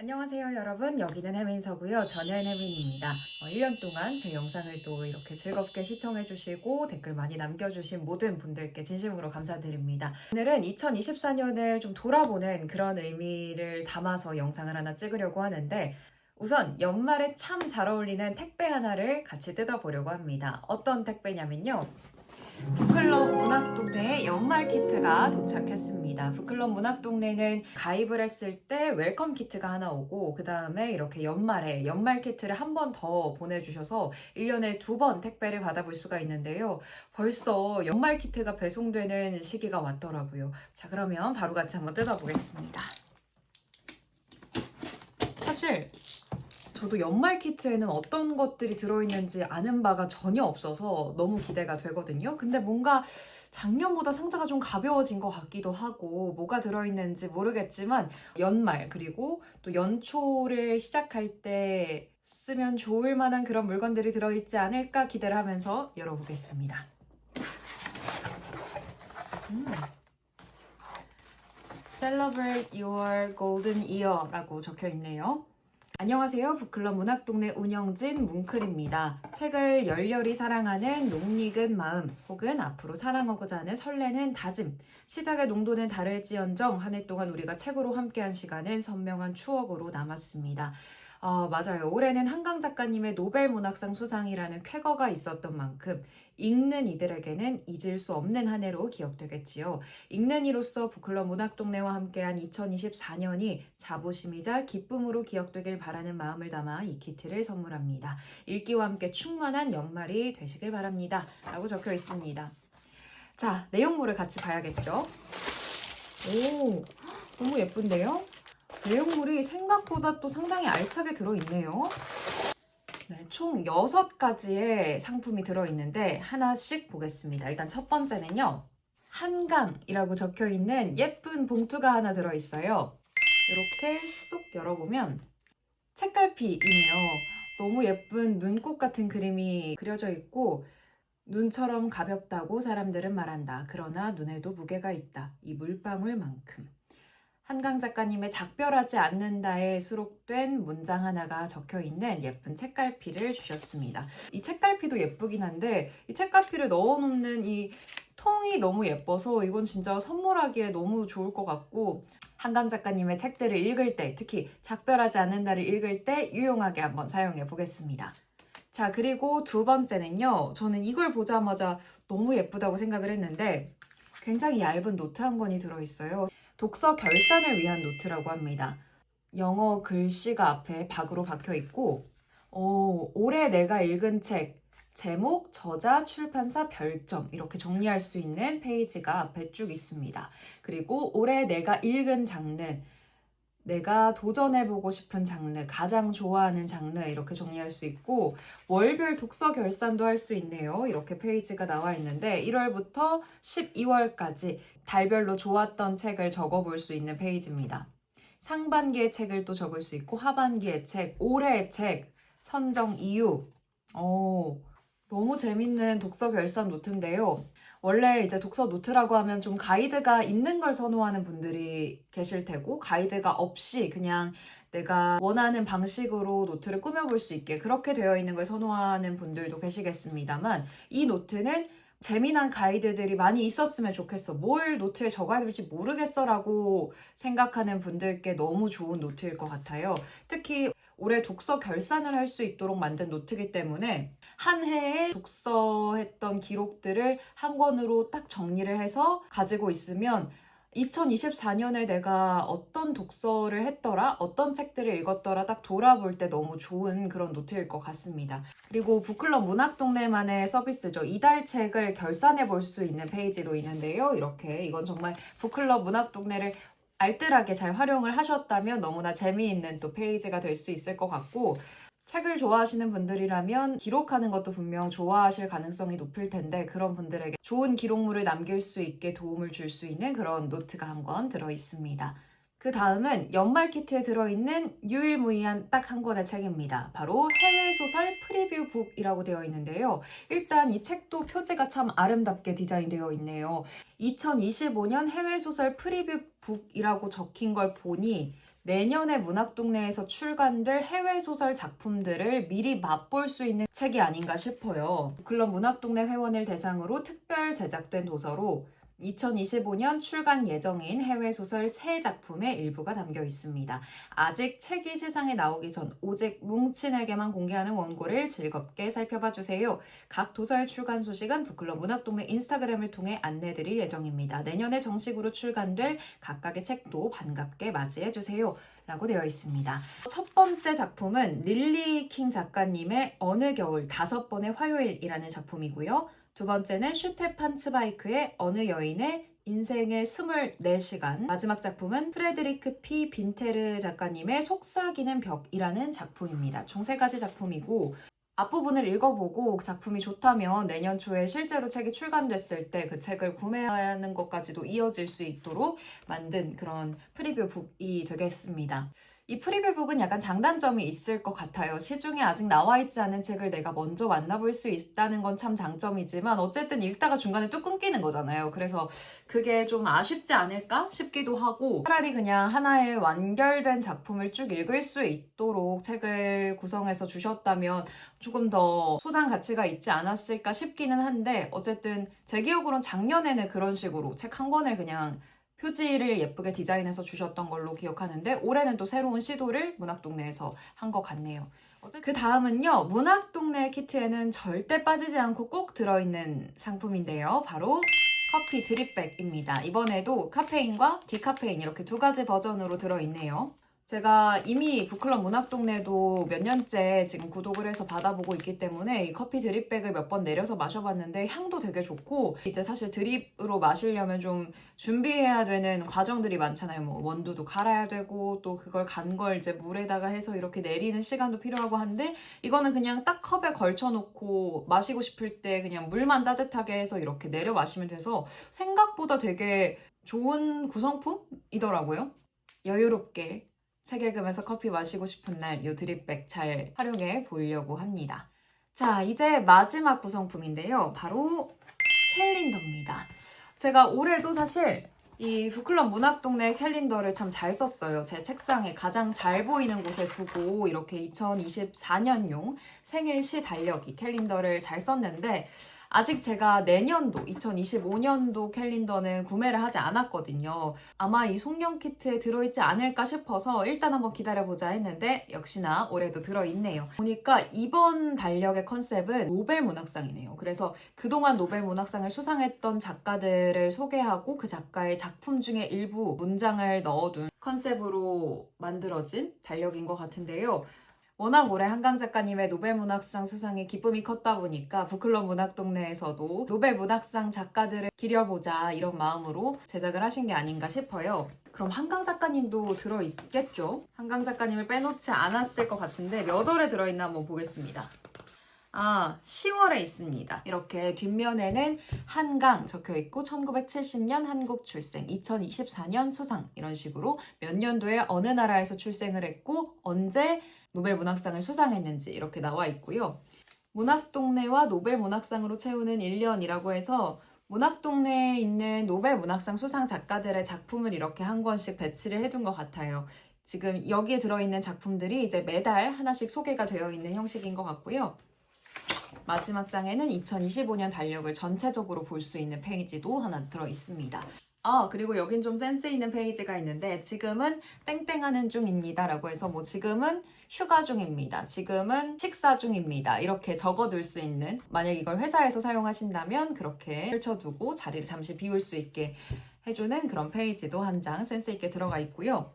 안녕하세요 여러분. 여기는 혜민서고요. 저는 혜민입니다. 어, 1년 동안 제 영상을 또 이렇게 즐겁게 시청해 주시고 댓글 많이 남겨주신 모든 분들께 진심으로 감사드립니다. 오늘은 2024년을 좀 돌아보는 그런 의미를 담아서 영상을 하나 찍으려고 하는데 우선 연말에 참 잘 어울리는 택배 하나를 같이 뜯어보려고 합니다. 어떤 택배냐면요 북클럽 문학동네에 연말 키트가 도착했습니다. 북클럽 문학동네는 가입을 했을 때 웰컴 키트가 하나 오고 그 다음에 이렇게 연말에 연말 키트를 한 번 더 보내주셔서 1년에 두 번 택배를 받아볼 수가 있는데요. 벌써 연말 키트가 배송되는 시기가 왔더라고요. 자 그러면 바로 같이 한번 뜯어보겠습니다. 사실 저도 연말 키트에는 어떤 것들이 들어있는지 아는 바가 전혀 없어서 너무 기대가 되거든요. 근데 뭔가 작년보다 상자가 좀 가벼워진 것 같기도 하고 뭐가 들어있는지 모르겠지만 연말 그리고 또 연초를 시작할 때 쓰면 좋을 만한 그런 물건들이 들어있지 않을까 기대를 하면서 열어보겠습니다. 음. Celebrate your golden year라고 적혀 있네요. 안녕하세요. 북클럽 문학동네 운영진 뭉클입니다. 책을 열렬히 사랑하는 농익은 마음 혹은 앞으로 사랑하고자 하는 설레는 다짐 시작의 농도는 다를지언정 한 해 동안 우리가 책으로 함께한 시간은 선명한 추억으로 남았습니다. 어, 맞아요. 올해는 한강 작가님의 노벨 문학상 수상이라는 쾌거가 있었던 만큼 읽는 이들에게는 잊을 수 없는 한 해로 기억되겠지요. 읽는 이로서 북클럽 문학동네와 함께한 2024년이 자부심이자 기쁨으로 기억되길 바라는 마음을 담아 이 키트를 선물합니다. 읽기와 함께 충만한 연말이 되시길 바랍니다. 라고 적혀 있습니다. 자, 내용물을 같이 봐야겠죠? 오, 너무 예쁜데요? 내용물이 생각보다 또 상당히 알차게 들어있네요. 네, 총 6가지의 상품이 들어있는데 하나씩 보겠습니다. 일단 첫 번째는요. 한강이라고 적혀 있는 예쁜 봉투가 하나 들어있어요. 이렇게 쏙 열어보면 책갈피이네요. 너무 예쁜 눈꽃 같은 그림이 그려져 있고 눈처럼 가볍다고 사람들은 말한다. 그러나 눈에도 무게가 있다. 이 물방울만큼. 한강 작가님의 작별하지 않는다에 수록된 문장 하나가 적혀 있는 예쁜 책갈피를 주셨습니다. 이 책갈피도 예쁘긴 한데 이 책갈피를 넣어 놓는 이 통이 너무 예뻐서 이건 진짜 선물하기에 너무 좋을 것 같고 한강 작가님의 책들을 읽을 때 특히 작별하지 않는다를 읽을 때 유용하게 한번 사용해 보겠습니다. 자 그리고 두 번째는요 저는 이걸 보자마자 너무 예쁘다고 생각을 했는데 굉장히 얇은 노트 한 권이 들어있어요. 독서 결산을 위한 노트라고 합니다. 영어 글씨가 앞에 박으로 박혀 있고, 어, 올해 내가 읽은 책, 제목, 저자, 출판사, 별점 이렇게 정리할 수 있는 페이지가 앞에 쭉 있습니다. 그리고 올해 내가 읽은 장르, 내가 도전해보고 싶은 장르, 가장 좋아하는 장르 이렇게 정리할 수 있고 월별 독서 결산도 할 수 있네요. 이렇게 페이지가 나와 있는데 1월부터 12월까지 달별로 좋았던 책을 적어볼 수 있는 페이지입니다. 상반기의 책을 또 적을 수 있고 하반기의 책, 올해의 책, 선정 이유. 오, 너무 재밌는 독서 결산 노트인데요. 원래 이제 독서 노트라고 하면 좀 가이드가 있는 걸 선호하는 분들이 계실 테고 가이드가 없이 그냥 내가 원하는 방식으로 노트를 꾸며볼 수 있게 그렇게 되어 있는 걸 선호하는 분들도 계시겠습니다만 이 노트는 재미난 가이드들이 많이 있었으면 좋겠어. 뭘 노트에 적어야 될지 모르겠어 라고 생각하는 분들께 너무 좋은 노트일 것 같아요. 특히 올해 독서 결산을 할 수 있도록 만든 노트이기 때문에 한 해에 독서했던 기록들을 한 권으로 딱 정리를 해서 가지고 있으면 2024년에 내가 어떤 독서를 했더라, 어떤 책들을 읽었더라 딱 돌아볼 때 너무 좋은 그런 노트일 것 같습니다. 그리고 북클럽 문학동네만의 서비스죠. 이달 책을 결산해 볼 수 있는 페이지도 있는데요. 이렇게 이건 정말 북클럽 문학동네를 알뜰하게 잘 활용을 하셨다면 너무나 재미있는 또 페이지가 될 수 있을 것 같고 책을 좋아하시는 분들이라면 기록하는 것도 분명 좋아하실 가능성이 높을 텐데 그런 분들에게 좋은 기록물을 남길 수 있게 도움을 줄 수 있는 그런 노트가 한 권 들어 있습니다. 그 다음은 연말 키트에 들어있는 유일무이한 딱 한 권의 책입니다. 바로 해외 소설 프리뷰 북이라고 되어 있는데요. 일단 이 책도 표지가 참 아름답게 디자인되어 있네요. 2025년 해외 소설 프리뷰 북이라고 적힌 걸 보니 내년에 문학동네에서 출간될 해외 소설 작품들을 미리 맛볼 수 있는 책이 아닌가 싶어요. 클럽 문학동네 회원을 대상으로 특별 제작된 도서로 2025년 출간 예정인 해외 소설 세 작품의 일부가 담겨 있습니다. 아직 책이 세상에 나오기 전 오직 뭉친에게만 공개하는 원고를 즐겁게 살펴봐 주세요. 각 도서의 출간 소식은 북클럽 문학동네 인스타그램을 통해 안내드릴 예정입니다. 내년에 정식으로 출간될 각각의 책도 반갑게 맞이해 주세요. 라고 되어 있습니다. 첫 번째 작품은 릴리 킹 작가님의 어느 겨울 다섯 번의 화요일이라는 작품이고요. 두 번째는 슈테판 츠바이크의 어느 여인의 인생의 24시간. 마지막 작품은 프레드리크 피 빈테르 작가님의 속삭이는 벽이라는 작품입니다. 총 세 가지 작품이고 앞부분을 읽어보고 그 작품이 좋다면 내년 초에 실제로 책이 출간됐을 때 그 책을 구매하는 것까지도 이어질 수 있도록 만든 그런 프리뷰 북이 되겠습니다. 이 프리뷰북은 약간 장단점이 있을 것 같아요. 시중에 아직 나와 있지 않은 책을 내가 먼저 만나볼 수 있다는 건 참 장점이지만 어쨌든 읽다가 중간에 뚝 끊기는 거잖아요. 그래서 그게 좀 아쉽지 않을까 싶기도 하고 차라리 그냥 하나의 완결된 작품을 쭉 읽을 수 있도록 책을 구성해서 주셨다면 조금 더 소장 가치가 있지 않았을까 싶기는 한데 어쨌든 제 기억으론 작년에는 그런 식으로 책 한 권을 그냥 표지를 예쁘게 디자인해서 주셨던 걸로 기억하는데 올해는 또 새로운 시도를 문학동네에서 한 것 같네요. 그 다음은요, 문학동네 키트에는 절대 빠지지 않고 꼭 들어있는 상품인데요. 바로 커피 드립백입니다. 이번에도 카페인과 디카페인 이렇게 두 가지 버전으로 들어있네요. 제가 이미 북클럽 문학동네도 몇 년째 지금 구독을 해서 받아보고 있기 때문에 이 커피 드립백을 몇 번 내려서 마셔봤는데 향도 되게 좋고 이제 사실 드립으로 마시려면 좀 준비해야 되는 과정들이 많잖아요. 뭐 원두도 갈아야 되고 또 그걸 간 걸 이제 물에다가 해서 이렇게 내리는 시간도 필요하고 한데 이거는 그냥 딱 컵에 걸쳐놓고 마시고 싶을 때 그냥 물만 따뜻하게 해서 이렇게 내려 마시면 돼서 생각보다 되게 좋은 구성품이더라고요. 여유롭게 책 읽으면서 커피 마시고 싶은 날 이 드립백 잘 활용해 보려고 합니다. 자, 이제 마지막 구성품인데요. 바로 캘린더입니다. 제가 올해도 사실 이 북클럽 문학동네 캘린더를 참 잘 썼어요. 제 책상에 가장 잘 보이는 곳에 두고 이렇게 2024년용 생일시 달력이 캘린더를 잘 썼는데 아직 제가 내년도 2025년도 캘린더는 구매를 하지 않았거든요. 아마 이 송영 키트에 들어있지 않을까 싶어서 일단 한번 기다려보자 했는데 역시나 올해도 들어있네요. 보니까 이번 달력의 컨셉은 노벨 문학상이네요. 그래서 그동안 노벨 문학상을 수상했던 작가들을 소개하고 그 작가의 작품 중에 일부 문장을 넣어둔 컨셉으로 만들어진 달력인 것 같은데요. 워낙 올해 한강 작가님의 노벨 문학상 수상에 기쁨이 컸다 보니까 북클럽 문학 동네에서도 노벨 문학상 작가들을 기려보자 이런 마음으로 제작을 하신 게 아닌가 싶어요. 그럼 한강 작가님도 들어있겠죠? 한강 작가님을 빼놓지 않았을 것 같은데 몇 월에 들어있나 한번 보겠습니다. 아, 10월에 있습니다. 이렇게 뒷면에는 한강 적혀 있고 1970년 한국 출생, 2024년 수상 이런 식으로 몇 년도에 어느 나라에서 출생을 했고 언제 노벨 문학상을 수상했는지 이렇게 나와 있고요. 문학동네와 노벨 문학상으로 채우는 1년이라고 해서 문학동네에 있는 노벨 문학상 수상 작가들의 작품을 이렇게 한 권씩 배치를 해둔 것 같아요. 지금 여기에 들어있는 작품들이 이제 매달 하나씩 소개가 되어 있는 형식인 것 같고요. 마지막 장에는 2025년 달력을 전체적으로 볼 수 있는 페이지도 하나 들어 있습니다. 아, 그리고 여긴 좀 센스 있는 페이지가 있는데 지금은 땡땡 하는 중입니다. 라고 해서 뭐 지금은 휴가 중입니다. 지금은 식사 중입니다. 이렇게 적어둘 수 있는 만약 이걸 회사에서 사용하신다면 그렇게 펼쳐두고 자리를 잠시 비울 수 있게 해주는 그런 페이지도 한 장 센스 있게 들어가 있고요.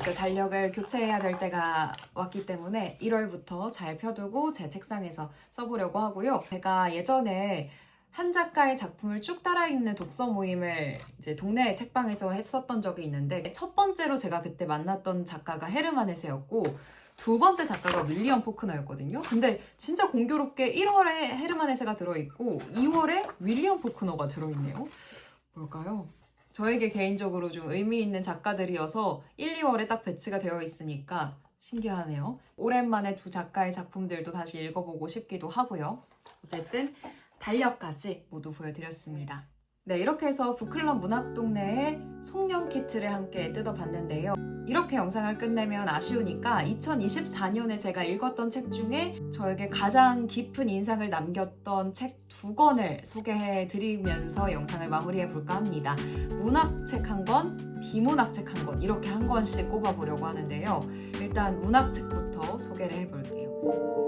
이제 달력을 교체해야 될 때가 왔기 때문에 1월부터 잘 펴두고 제 책상에서 써보려고 하고요. 제가 예전에 한 작가의 작품을 쭉 따라 읽는 독서 모임을 이제 동네 책방에서 했었던 적이 있는데 첫 번째로 제가 그때 만났던 작가가 헤르만 헤세였고 두 번째 작가가 윌리엄 포크너였거든요. 근데 진짜 공교롭게 1월에 헤르만 헤세가 들어있고 2월에 윌리엄 포크너가 들어있네요. 뭘까요? 저에게 개인적으로 좀 의미 있는 작가들이어서 1, 2월에 딱 배치가 되어 있으니까 신기하네요. 오랜만에 두 작가의 작품들도 다시 읽어보고 싶기도 하고요. 어쨌든 달력까지 모두 보여드렸습니다. 네, 이렇게 해서 북클럽 문학동네의 송년 키트를 함께 뜯어봤는데요. 이렇게 영상을 끝내면 아쉬우니까 2024년에 제가 읽었던 책 중에 저에게 가장 깊은 인상을 남겼던 책 두 권을 소개해 드리면서 영상을 마무리해 볼까 합니다. 문학책 한 권, 비문학책 한 권, 이렇게 한 권씩 꼽아 보려고 하는데요. 일단 문학책부터 소개를 해 볼게요.